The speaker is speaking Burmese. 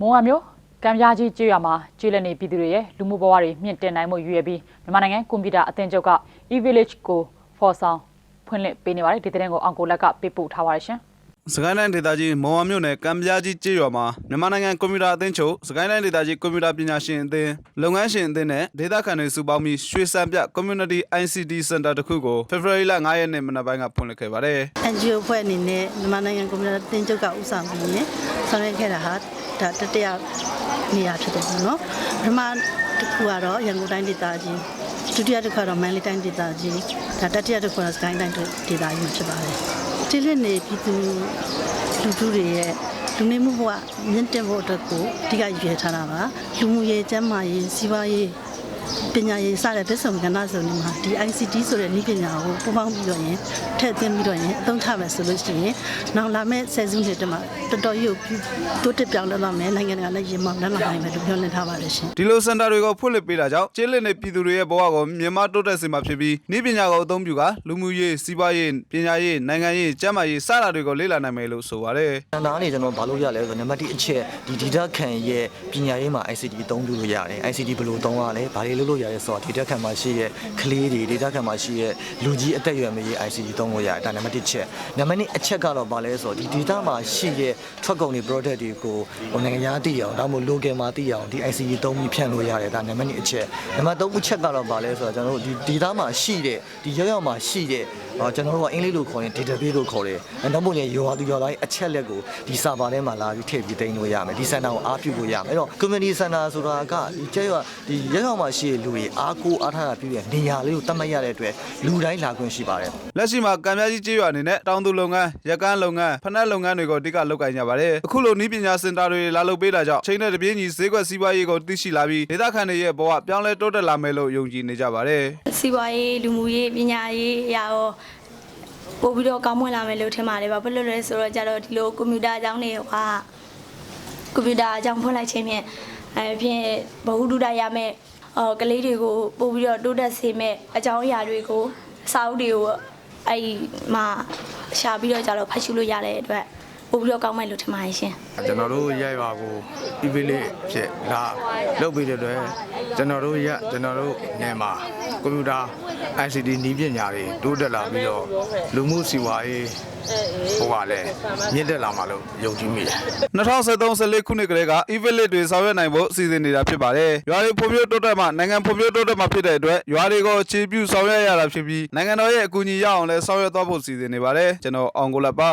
မုံရမျိုးကံပြားကြီးကျေးရွာမှာကျေးလက်နေပြည်သူတွေရဲ့လူမှုဘဝတွေမြင့်တင်နိုင်မှုရည်ရွယ်ပြီးမြန်မာနိုင်ငံကွန်ပျူတာအသင်းချုပ်က e-village ကိုဖော်ဆောင်ဖွင့်လှစ်ပေးနေပါတယ်ဒီတဲ့ရင်ကိုအောင်ကိုလက်ကပေးပို့ထားပါတယ်ရှင်စကိုင်းတိုင်းဒေသကြီးမော်ဝါမြို့နယ်ကံပြားကြီးကျေးရွာမှာမြန်မာနိုင်ငံကွန်ပျူတာအသင်းချုပ်စကိုင်းတိုင်းဒေသကြီးကွန်ပျူတာပညာရှင်အသင်းလုပ်ငန်းရှင်အသင်းနဲ့ဒေသခံတွေစုပေါင်းပြီးရွှေစံပြ Community ICT Center တစ်ခုကို February လ9ရက်နေ့မနက်ပိုင်းကဖွင့်လှစ်ခဲ့ပါတယ် NGO ဖွဲ့အနေနဲ့မြန်မာနိုင်ငံကွန်ပျူတာသင်ချုပ်ကဥဆောင်ပြီးရင်ဆောင်ရွက်ခဲ့တာဟာ ဒါတတိယနေရာဖြစ်တယ်ပေါ့နော်ပထမတစ်ခုကတော့ရန်ကုန်တိုင်းဒေသကြီးဒုတိယတစ်ခုကတော့မန္တလေးတိုင်းဒေသကြီးဒါတတိယတစ်ခုကတော့စကိုင်းတိုင်းဒေသကြီးဖြစ်ပါတယ်တိလစ်နေပြည်သူလူထုတွေရဲ့လူနေမှုဘဝမြင့်တက်ဖို့အတွက်ကိုအဓိကရည်ရွယ်ထားတာပါလူမှုရေးကျန်းမာရေးစီးပွားရေး ပညာရေးစတဲ့သက်ဆောင်ကဏ္ဍစုံတွေမှာဒီ ICT ဆိုတဲ့နည်းပညာကိုပူးပေါင်းပြီးတော့ရင်ထည့်သွင်းပြီးတော့ရင်အသုံးချမယ်ဆိုလို့ရှိရင်နောက်လာမယ့်ဆယ်စုနှစ်တည်းမှာတော်တော်ကြီးကိုတိုးတက်ပြောင်းလဲသွားမယ်နိုင်ငံတကာနဲ့ရင်မောင်းလက်လာနိုင်မယ်လို့ပြောနေထားပါတယ်ရှင်ဒီလို center တွေကိုဖွင့်လှစ်ပေးတာကြောင့်ကျေးလက်နေပြည်သူတွေရဲ့ဘဝကိုမြန်မာတိုးတက်စေမှာဖြစ်ပြီးဤပညာကိုအသုံးပြုကာလူမှုရေးစီးပွားရေးပညာရေးနိုင်ငံရေးကျန်းမာရေးစတာတွေကိုလေ့လာနိုင်မယ်လို့ဆိုပါတယ်။တန်တာကနေကျွန်တော်ဘာလို့ရလဲဆိုတော့နံပါတ်1အချက်ဒီ data ခံရဲ့ပညာရေးမှာ ICT အသုံးပြုလို့ရတယ်။ ICT ဘယ်လိုသုံးရလဲ။ဘာတွေလုပ်လို့ရလဲဆိုတော့ data ခံမှာရှိရဲ့ကလေးတွေ data ခံမှာရှိရဲ့လူကြီးအသက်အရွယ်မကြီး ICT သုံးလို့ရတယ်။ဒါနံပါတ်1ချက်။နံပါတ်2အချက်ကတော့ဘာလဲဆိုတော့ဒီ data မှာရှိရဲ့ထွက်ကုန်တွေ product တွေကိုဟိုနိုင်ငံသားသိအောင်ဒါမှမဟုတ် local မှာသိအောင်ဒီ ICT သုံးပြီးဖြန့်လို့ရတယ်ဒါနံပါတ်2အချက်။နံပါတ်3အချက်ကတော့ဘာလဲဆိုတော့ကျွန်တော်တို့ဒီ data မှာရှိတဲ့ဒီရောက်ရောက်မှာရှိတဲ့အော်ကျွန်တော်တို့ကအင်္ဂလိပ်လိုခေါ်ရင် database လို့ခေါ်တယ်။အဲနောက်ပုံရင်ရောသူရောတိုင်းအချက်လက်ကိုဒီ server ထဲမှာလာပြီးထည့်ပြီးတင်လို့ရမယ်။ဒီ center ကိုအားပြုလို့ရမယ်။အဲ့တော့ community center ဆိုတာကဒီကျဲရွာဒီရောက်ရောက်မှာရှိတဲ့လူတွေအားကိုးအားထားတာပြုတဲ့နေရာလေးကိုတတ်မှတ်ရတဲ့အတွက်လူတိုင်းလာခွင့်ရှိပါတယ်။လက်ရှိမှာကံပြားကြီးကျေးရွာအနေနဲ့တောင်သူလုပ်ငန်းရက်ကန်းလုပ်ငန်းဖနက်လုပ်ငန်းတွေကိုအဓိကလုပ်ကိုင်ကြပါတယ်အခုလိုဤပညာစင်တာတွေလာလုပ်ပေးတာကြောင့်ချိန်နဲ့တပြေးညီဈေးကွက်စီးပွားရေးကိုသိရှိလာပြီးဒေသခံတွေရဲ့ဘဝပြောင်းလဲတိုးတက်လာမယ်လို့ယုံကြည်နေကြပါတယ်စီးပွားရေးလူမှုရေးပညာရေးအရာရောပို့ပြီးတော့ကောင်းမွန်လာမယ်လို့ထင်ပါတယ်ဘာဖြစ်လို့လဲဆိုတော့ကြတော့ဒီလိုကွန်ပျူတာအကြောင်းတွေကကွန်ပျူတာအကြောင်းဖွင့်လိုက်ခြင်းဖြင့်အဲဖြင့်ဘ ഹു တုဒရမယ် အော်ကလေးတွေကိုပို့ပြီးတော့တိုးတက်စေမဲ့အကြောင်းအရာတွေကိုစာအုပ်တွေကိုအဲ့ဒီမှာရှာပြီးတော့ကြတော့ဖတ်ရှုလို့ရတဲ့အတွက် ပို့ပြီးတော့ကောင်းမယ်လို့ထင်ပါတယ်ရှင်ကျွန်တော်တို့ရိုက်ပါကို EV လေးဖြစ်လာလုပ်ပြီးတဲ့အတွက်ကျွန်တော်တို့ရကျွန်တော်တို့နေမှာကွန်ပျူတာ ICT နည်းပညာတွေတိုးတက်လာပြီးတော့လူမှုစီဝါရေးဟိုပါလဲမြင့်တက်လာမှာလို့ယုံကြည်မိတယ်2013-14ခုနှစ်ကလေးက e-village တွေဆောင်ရွက်နိုင်ဖို့စီစဉ်နေတာဖြစ်ပါတယ်။ရွာတွေဖွံ့ဖြိုးတိုးတက်မှနိုင်ငံဖွံ့ဖြိုးတိုးတက်မှဖြစ်တဲ့အတွက်ရွာတွေကိုအခြေပြုဆောင်ရွက်ရတာဖြစ်ပြီးနိုင်ငံတော်ရဲ့အကူအညီရအောင်လဲဆောင်ရွက်သွားဖို့စီစဉ်နေပါတယ်။ကျွန်တော်အောင်ကိုလက်ပါ